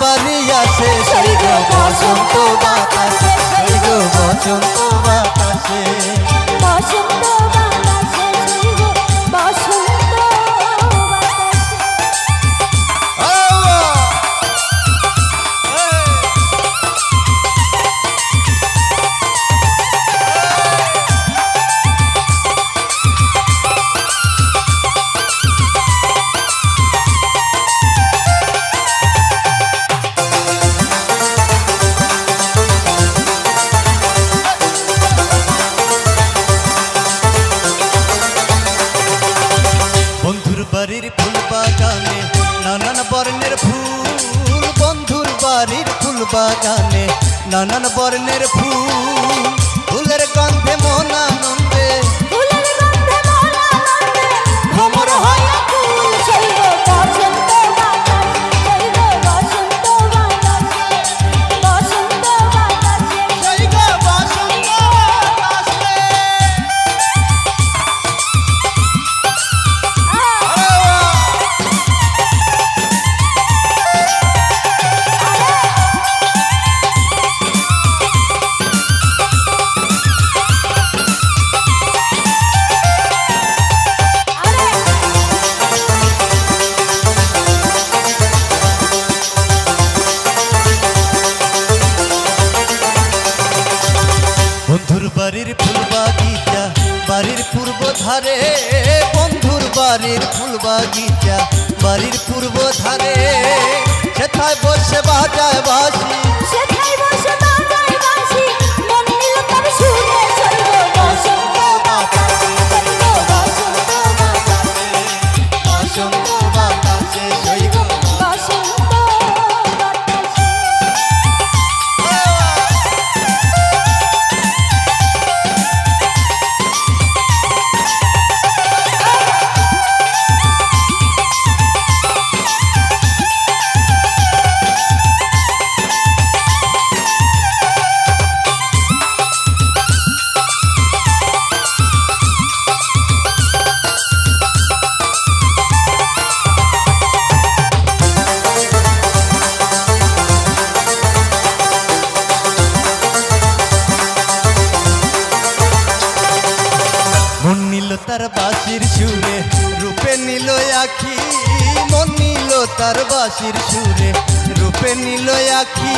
বাড়ি আছে সেই গো বসন্ত বাতাসে সেই গো বসন্ত বাতাসে। বসন্ত বাগানে নানান বর্ণের ফুল বন্ধুর বাড়ির ফুল বাগানে নানান বর্ণের ফুল ফুলের গন্ধে মন পূর্বধারে বন্ধুর বাড়ির ফুল বাগিচা বাড়ির পূর্ব ধারে সেথায় বসে বাজায় বাসি বাসির সুরে রূপে নিল আখি মন নিল তার বাসির সুরে রূপে নিল আখি।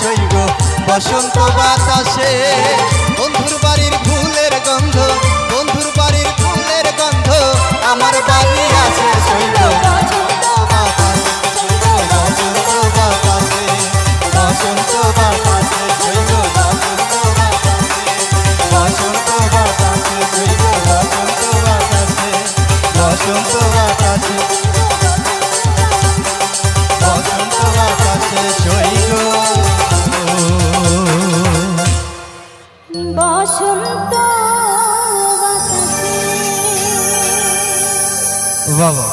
সৈগ বসন্ত বাতাসে। বন্ধুর বাড়ির ফুলের গন্ধ বন্ধুর বাড়ির ফুলের গন্ধ আমার বাড়ি Bravo.